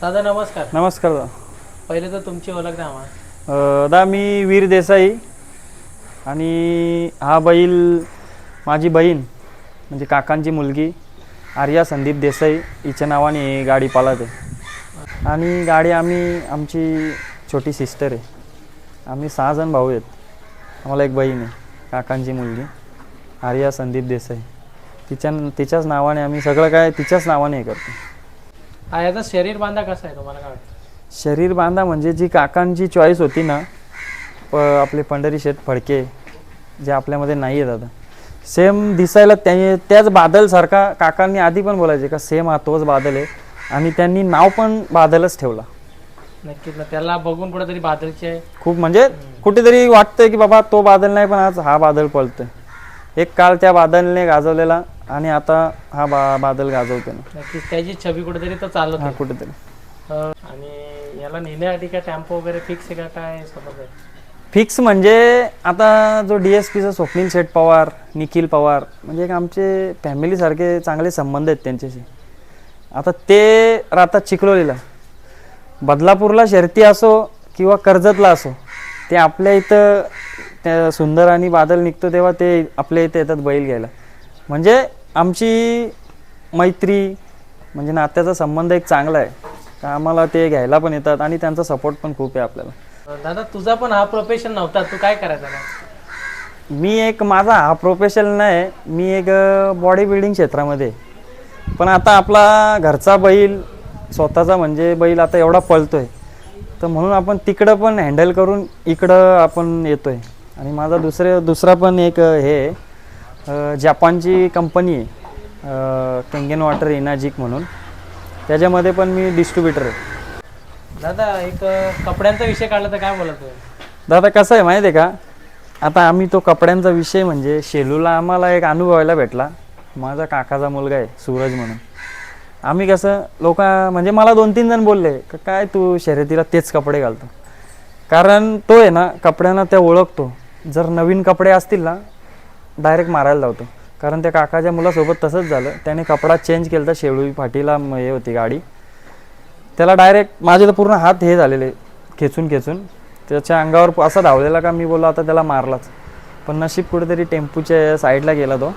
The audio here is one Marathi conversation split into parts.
दादा नमस्कार. नमस्कार दा पहिले तर तुमची ओळख द्या आम्हाला. अ, दा मी वीर देसाई आणि हा बैल माझी बहीण म्हणजे काकांची मुलगी आर्या संदीप देसाई हिच्या नावाने ही गाडी पाळत. आहे आणि गाडी आम्ही आमची छोटी सिस्टर आहे. आम्ही सहा जण भाऊ आहेत. आम्हाला एक बहीण आहे काकांची मुलगी आर्या संदीप देसाई. तिच्या तिच्याच नावाने आम्ही सगळं काय तिच्याच नावाने हे करतो. हा याचा शरीर बांधा कसा आहे तुम्हाला काय वाटतं? शरीर बांधा म्हणजे जी काकांची चॉईस होती ना प आपले पंढरी शेठ फडके जे आपल्यामध्ये नाही आहेत आता. सेम दिसायला त्या त्याच बादलसारखा काकांनी आधी पण बोलायचे का सेम हा तोच बादल आहे. आणि त्यांनी नाव पण बादलच ठेवला. नक्कीच ना त्याला बघून कुठेतरी बादलचे खूप म्हणजे कुठेतरी वाटतंय की बाबा तो बादल नाही पण आज हा बादल पळतोय. एक काळ त्या बादलने गाजवलेला आणि आता हा बा बादल गाजवतो ना. नक्कीच. त्याची छबी कुठेतरी तो चालत हा. कुठेतरी. अं, आणि याला नेण्यासाठी काय टेम्पो वगैरे फिक्स आहे का काय आहे? फिक्स म्हणजे आता जो डी एस पीचा स्वप्नील शेठ पवार निखिल पवार म्हणजे एक आमचे फॅमिलीसारखे चांगले संबंध आहेत त्यांच्याशी. आता ते राहतात चिखलोलीला. बदलापूरला शर्ती असो किंवा कर्जतला असो ते आपल्या इथं त्या सुंदर आणि बादल निघतो तेव्हा ते आपल्या इथे येतात बैल घ्यायला. म्हणजे आमची मैत्री म्हणजे नात्याचा संबंध एक चांगला आहे. का आम्हाला ते घ्यायला पण येतात आणि त्यांचा सपोर्ट पण खूप आहे आपल्याला. दादा तुझा पण हा प्रोफेशन नव्हता. तू काय करायचा मी एक माझा हा प्रोफेशन नाही मी एक बॉडी बिल्डिंग क्षेत्रामध्ये आहे. पण आता आपला घरचा बैल स्वतःचा म्हणजे बैल आता एवढा पळतोय. तर म्हणून आपण तिकडं पण हँडल करून इकडं आपण येतोय. आणि माझा दुसरे दुसरा पण एक हे आहे, जपानची कंपनी आहे केंगेन वॉटर इनाजिक म्हणून. त्याच्यामध्ये पण मी डिस्ट्रीब्युटर आहे. दादा एक कपड्यांचा विषय काढला तर काय बोलत दादा कसं आहे माहिती आहे का? आता आम्ही तो कपड्यांचा विषय म्हणजे शेलूला आम्हाला एक अनुभवायला भेटला. माझा काकाचा मुलगा आहे सूरज म्हणून. आम्ही कसं लोक म्हणजे मला दोन तीन जण बोलले का काय तू शर्यतीला तेच कपडे घालतो? कारण तो आहे ना कपड्यांना त्या ओळखतो. जर नवीन कपडे असतील ना डायरेक्ट मारायला लावतो. कारण त्या काकाच्या मुलासोबत तसंच झालं. त्याने कपडा चेंज केला तर शेळू फाटीला हे होती गाडी. त्याला डायरेक्ट माझे तर पूर्ण हात हे झालेले खेचून खेचून. त्याच्या अंगावर असा धावलेला का मी बोललो आता त्याला मारलाच. पण नशीब कुठेतरी टेम्पूच्या साईडला गेला तो.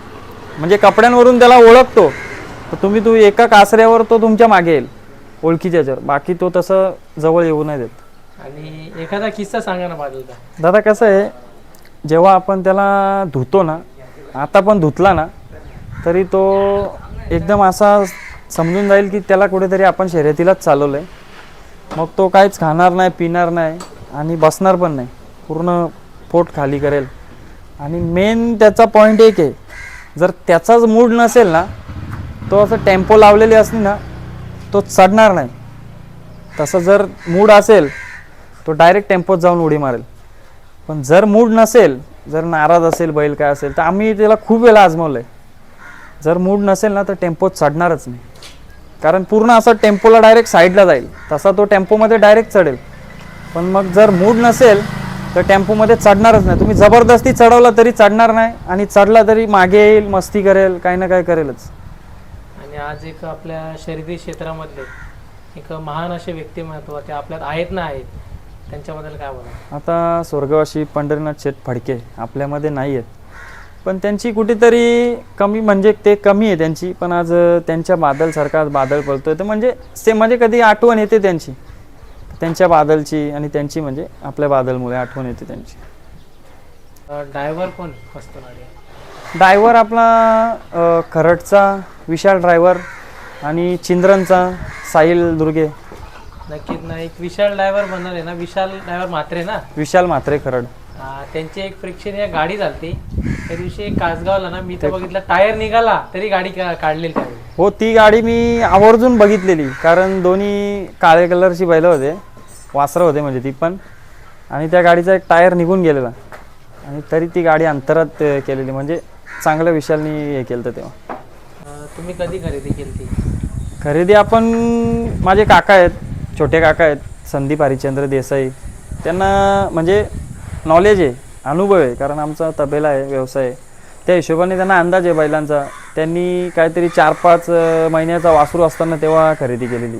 म्हणजे कपड्यांवरून त्याला ओळखतो. तर तुम्ही तू एका कासऱ्यावर तो तुमच्या मागे येईल ओळखीच्या याच्यावर. बाकी तो तसं जवळ येऊ नाही देत. आणि एखादा किस्सा सांगा ना दादा कसं आहे जेव्हा आपण त्याला धुतो ना आता पण धुतला ना तरी तो एकदम असा समजून जाईल की त्याला कुठेतरी आपण शर्यतीलाच चालवलं आहे मग तो काहीच खाणार नाही पिणार नाही आणि बसणार पण नाही. पूर्ण पोट खाली करेल. आणि मेन त्याचा पॉईंट एक आहे जर त्याचाच मूड नसेल ना तो असं टेम्पो लावलेली असली ना तो चढणार नाही. तसं जर मूड असेल तो डायरेक्ट टेम्पोत जाऊन उडी मारेल. पण जर मूड नसेल जर नाराज असेल बैल काय असेल तर आम्ही त्याला खूप वेळा आजमावलं आहे जर मूड नसेल ना तर टेम्पोत चढणारच नाही. कारण पूर्ण असं टेम्पोला डायरेक्ट साईडला जाईल. तसा तो टेम्पोमध्ये डायरेक्ट चढेल. पण मग जर मूड नसेल तर टेम्पोमध्ये चढणारच नाही. तुम्ही जबरदस्ती चढवला तरी चढणार नाही आणि चढला तरी मागे येईल मस्ती करेल काही ना काही करेलच. आणि आज एक आपल्या शर्यती क्षेत्रामधले एक महान असे व्यक्तिमत्व ते आपल्यात आहेत ना आहेत. त्यांच्याबद्दल काय बोला आता स्वर्गवासी पंढरीनाथ शेठ फडके आपल्यामध्ये नाही आहेत पण त्यांची कुठेतरी कमी म्हणजे ते कमी आहे त्यांची. पण आज त्यांच्या बादलसारखा आज बादल पळतोय. तर म्हणजे से म्हणजे कधी आठवण येते त्यांची. त्यांच्या बादलची आणि त्यांची म्हणजे आपल्या बादलमुळे आठवण येते त्यांची. ड्रायव्हर कोण असतो ड्रायव्हर आपला अ, खरडचा विशाल ड्रायव्हर आणि चिंद्रनचा साहिल दुर्गे. नक्कीच ना. एक विशाल ड्रायव्हर बनणार आहे ना. विशाल ड्रायव्हर म्हात्रे ना? विशाल म्हात्रे खरड. त्यांची एक प्रेक्षणीय गाडी झालती त्या दिवशी एक कासगावला ना मी तर बघितलं टायर निघाला तरी गाडी का- काढलेली त्यावेळी. हो ती गाडी मी आवर्जून बघितलेली कारण दोन्ही काळे कलरची बैलं होते. वासरं होते म्हणजे ती पण. आणि त्या गाडीचा एक टायर निघून गेलेला. आणि तरी ती गाडी अंतरात अ, केलेली. म्हणजे चांगलं विशालनी हे केलं तेव्हा. अं, तुम्ही कधी खरेदी केली ती खरेदी आपण माझे काका आहेत. छोटे काका आहेत संदीप हरिश्चंद्र देसाई. त्यांना म्हणजे नॉलेज आहे अनुभव आहे कारण आमचा तबेला आहे व्यवसाय आहे. त्या हिशोबाने त्यांना अंदाज आहे बैलांचा. त्यांनी काहीतरी चार पाच महिन्याचा वासरू असताना तेव्हा खरेदी केलेली.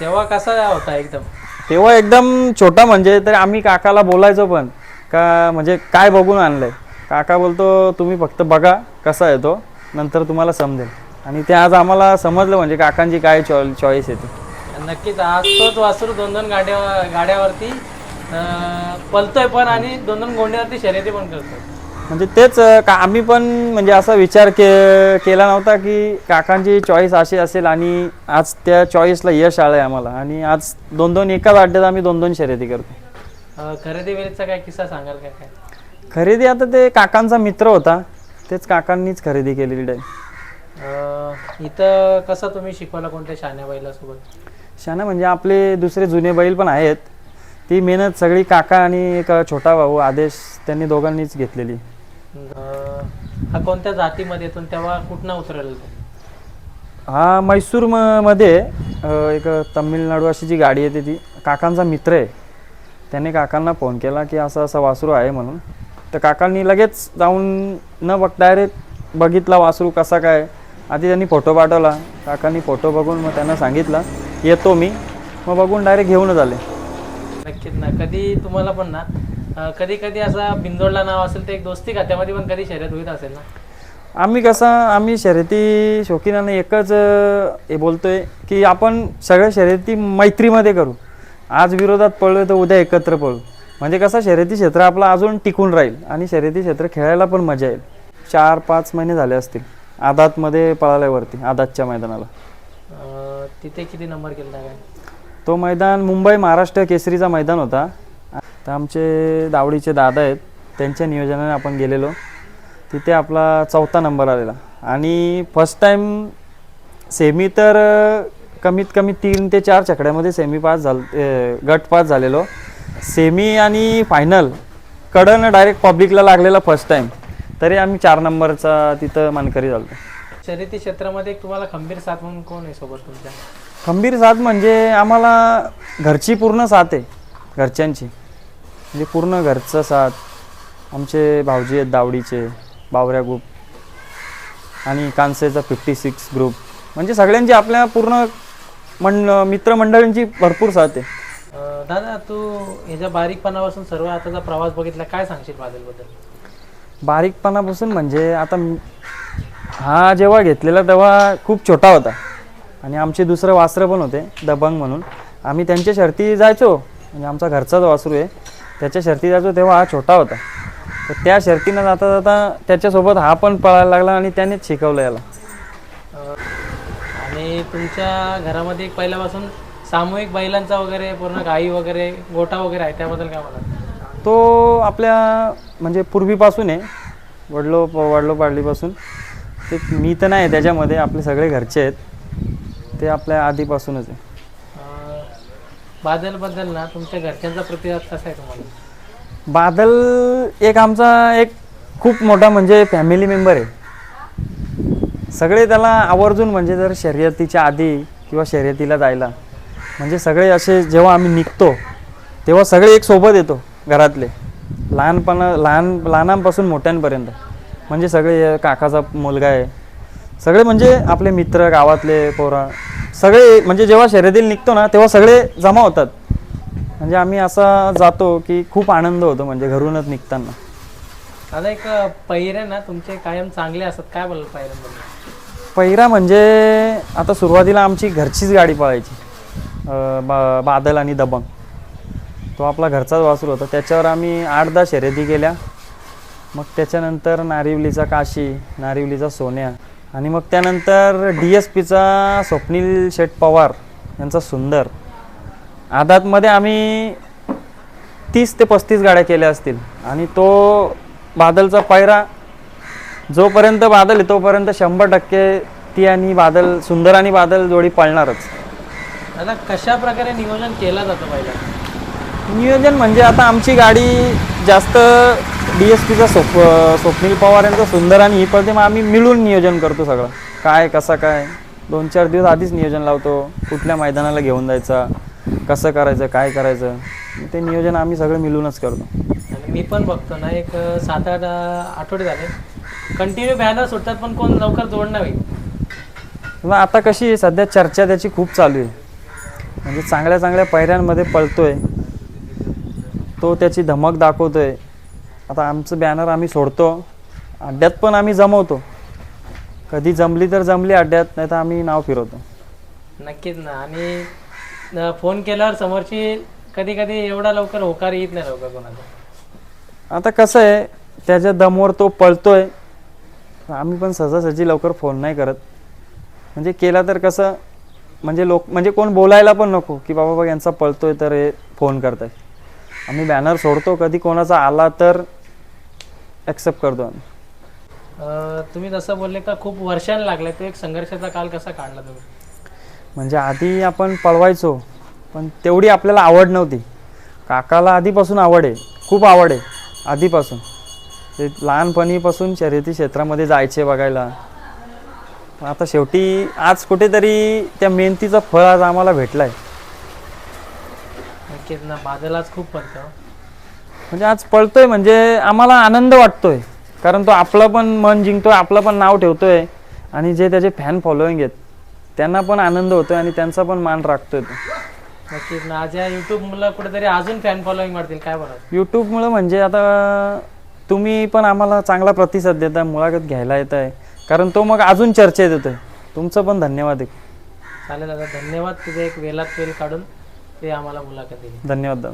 तेव्हा कसा होता एकदम? तेव्हा एकदम छोटा म्हणजे तर आम्ही काकाला बोलायचो पण का म्हणजे काय बघून आणलंय? काका बोलतो तुम्ही फक्त बघा कसा आहे तो नंतर तुम्हाला समजेल. आणि ते आज आम्हाला समजलं म्हणजे काकांची काय चॉ चॉईस आहे ती. नक्कीच आज तोच वासरू दोन दोन गाड्या गाड्यावरती अं, पलतोय पण आणि दोन दोन गोंड्यावरती शर्यती पण करतोय. म्हणजे तेच अं, का आम्ही पण म्हणजे असा विचार के केला नव्हता की काकांची चॉईस अशी असेल आणि आज त्या चॉईसला यश आलं आहे आम्हाला. आणि आज दोन दोन एकाच अड्ड्यात आम्ही दोन दोन शर्यती करतो अं, खरेदी वेळेचा काय किस्सा सांगाल काय काय? खरेदी आता ते काकांचा मित्र होता. तेच काकांनीच खरेदी केलेली अं, इथं कसं तुम्ही शिकवलं कोणत्या शाण्या बैलासोबत शाना म्हणजे आपले दुसरे जुने बैल पण आहेत. ती मेहनत सगळी काका आणि एक छोटा भाऊ आदेश त्यांनी दोघांनीच घेतलेली. अं, हा कोणत्या जातीमध्ये येतो आणि तेव्हा कुठनं उतरलेला तो? हा मैसूर म मध्ये अ, एक तमिळनाडू अशी जी गाडी येते ती काकांचा मित्र आहे. त्याने काकांना फोन केला की असं असं वासरू आहे म्हणून. तर काकांनी लगेच जाऊन न बघ डायरेक्ट बघितला वासरू कसा काय. आधी त्यांनी फोटो पाठवला. काकांनी फोटो बघून मग त्यांना सांगितलं. येतो मी. मग बघून डायरेक्ट घेऊनच आले. नक्कीच ना. कधी तुम्हाला पण ना अं, कधी कधी असा बिंदोडला नाव असेल तर एक दोस्ती खात्यामध्ये पण कधी शर्यत होत असेल ना? आम्ही कसं आम्ही शर्यती शौकीनाने एकच अ, हे बोलतोय की आपण सगळ्या शर्यती मैत्रीमध्ये करू. आज विरोधात पळलो तर उद्या एकत्र पळू. म्हणजे कसं शर्यती क्षेत्र आपलं अजून टिकून राहील आणि शर्यती क्षेत्र खेळायला पण मजा येईल. चार पाच महिने झाले असतील. आदातमध्ये पळाल्यावरती आदातच्या मैदानाला. अं, तिथे किती नंबर केला काय? तो मैदान मुंबई महाराष्ट्र केसरीचा मैदान होता. तर आमचे दावडीचे दादा आहेत. त्यांच्या नियोजनाने आपण गेलेलो. तिथे आपला चौथा नंबर आलेला. आणि फर्स्ट टाईम सेमी तर कमीत कमी तीन ते चार चकड्यामध्ये सेमी पास झाल गट पास झालेलो. सेमी आणि फायनल कडनं डायरेक्ट पब्लिकला लागलेला फर्स्ट टाईम तरी आम्ही चार नंबरचा तिथं मानकरी झालो शर्यती क्षेत्रामध्ये तुम्हाला खंबीर साथ म्हणून कोण आहे सोबत तुमच्या? खंबीर साथ म्हणजे आम्हाला घरची पूर्ण साथ आहे घरच्यांची. म्हणजे पूर्ण घरचं साथ. आमचे भाऊजी आहेत दावडीचे बावऱ्या ग्रुप आणि कांसेचा फिफ्टी सिक्स ग्रुप म्हणजे सगळ्यांची आपल्या पूर्ण मंड मित्रमंडळींची भरपूर साथ आहे. अं, दादा तू ह्याच्या बारीकपणापासून सर्व आताचा प्रवास बघितला काय सांगशील बादलबद्दल? बारीकपणापासून म्हणजे आता मी- हा जेव्हा घेतलेला तेव्हा खूप छोटा होता. आणि आमचे दुसरं वासरं पण होते दबंग म्हणून. आम्ही त्यांच्या शर्ती जायचो म्हणजे आमचा घरचाच वासरू आहे त्याच्या शर्ती जायचो तेव्हा हा छोटा होता. तर त्या शर्तीनं जाता जाता त्याच्यासोबत हा पण पळायला लागला आणि त्यानेच शिकवलं याला. आणि तुमच्या घरामध्ये एक पहिल्यापासून सामूहिक बैलांचा वगैरे पूर्ण गाई वगैरे गोठा वगैरे आहे त्याबद्दल काय मला तो आपल्या म्हणजे पूर्वीपासून आहे. वडलो वडलो पाडलीपासून. ते मी तर नाही त्याच्यामध्ये आपले सगळे घरचे आहेत. ते आपल्या आधीपासूनच आहे. बादलबद्दल ना तुमच्या घरच्यांचा प्रतिसाद कसा आहे तुम्हाला? बादल एक आमचा एक खूप मोठा म्हणजे फॅमिली मेंबर आहे. सगळे त्याला आवर्जून म्हणजे जर शर्यतीच्या आधी किंवा शर्यतीला जायला म्हणजे सगळे असे जेव्हा आम्ही निघतो तेव्हा सगळे एक सोबत येतो घरातले. लहानपणा लहान लहानांपासून मोठ्यांपर्यंत. म्हणजे सगळे काकाचा मुलगा आहे. सगळे म्हणजे आपले मित्र गावातले पोरा सगळे म्हणजे जेव्हा शर्यतीला निघतो ना तेव्हा सगळे जमा होतात. म्हणजे आम्ही असा जातो की खूप आनंद होतो म्हणजे घरूनच निघताना. आता एक पहिरे ना तुमचे कायम चांगले असतात. काय बोलाल पहिऱ्यांबद्दल पहिरा म्हणजे आता सुरुवातीला आमची घरचीच गाडी पळायची. बा बादल आणि दबंग. तो आपला घरचाच वासरू होता. त्याच्यावर आम्ही आठ दहा शर्यती केल्या. मग त्याच्यानंतर नारिवलीचा काशी नारिवलीचा सोन्या आणि मग त्यानंतर डी एस पीचा स्वप्नील शेठ पवार यांचा सुंदर. आदातमध्ये आम्ही तीस ते पस्तीस गाड्या केल्या असतील आणि तो बादलचा पायरा जोपर्यंत बादल आहे तोपर्यंत शंभर टक्के ती आणि बादल सुंदर आणि बादल जोडी पळणारच. आता कशा प्रकारे नियोजन केलं जातं पहिला नियोजन म्हणजे आता आमची गाडी जास्त डी एस पीचा स्वप स्वप्नील पवार यांचा सुंदर आणि ही पळते मग आम्ही मिळून नियोजन करतो सगळं. काय कसं काय? दोन चार दिवस आधीच नियोजन लावतो. कुठल्या मैदानाला घेऊन जायचा? कसं करायचं? काय करायचं? ते नियोजन आम्ही सगळं मिळूनच करतो. आणि मी पण बघतो ना एक सात आठ आठवडे झाले. कंटिन्यू बॅनर सुटतात पण कोण लवकर जोडणार होईल? मग आता कशी सध्या चर्चा त्याची खूप चालू आहे. म्हणजे चांगल्या चांगल्या पायऱ्यांमध्ये पळतोय. तो त्याची धमक दाखवतोय. आता आमचं बॅनर आम्ही सोडतो. अड्ड्यात पण आम्ही जमवतो. कधी जमली तर जमली अड्ड्यात नाही तर आम्ही नाव फिरवतो. नक्कीच ना. आणि न- फोन केल्यावर समोरची कधी कधी एवढा लवकर होकार येत नाही लवकर कोणाचा. आता कसं आहे त्याच्या दमवर तो पळतोय. आम्ही पण सहजासहजी लवकर फोन नाही करत. म्हणजे केला तर कसं म्हणजे लोक म्हणजे कोण बोलायला पण नको की बाबा बघ यांचा पळतोय तर हे फोन करताय आम्ही बॅनर सोडतो. कधी कोणाचा आला तर ॲक्सेप्ट करतो आम्ही. अं, तुम्ही जसं बोलले का खूप वर्षांनी लागले. तो एक संघर्षाचा काल कसा काढला तुम्ही? म्हणजे आधी आपण पळवायचो पण तेवढी आपल्याला आवड नव्हती. काकाला आधीपासून आवड आहे. खूप आवड आहे आधीपासून. ते लहानपणीपासून शर्यती क्षेत्रामध्ये जायचे बघायला. पण आता शेवटी आज कुठेतरी त्या मेहनतीचं फळ आज आम्हाला भेटलं आहे नक्कीच ना बादलाच खूप पडतं. म्हणजे आज पळतोय म्हणजे आम्हाला आनंद वाटतोय. कारण तो आपलं पण मन जिंकतोय आपलं पण नाव ठेवतोय. आणि जे त्याचे फॅन फॉलोईंग आहेत त्यांना पण आनंद होतोय आणि त्यांचा पण मान राखतोय तो. नक्कीच ना आज या युट्यूब मुलं कुठेतरी अजून फॅन फॉलोईंग वाढतील काय बोलाल? यूट्यूबमुळं म्हणजे आता तुम्ही पण आम्हाला चांगला प्रतिसाद देताय मुलाखत घ्यायला येत आहे कारण तो मग अजून चर्चेत येतोय. तुमचं पण धन्यवाद आहे चालेल दादा धन्यवाद तुझे एक वेलात वेल काढून. ते आम्हाला मुलाखत दिली. धन्यवाद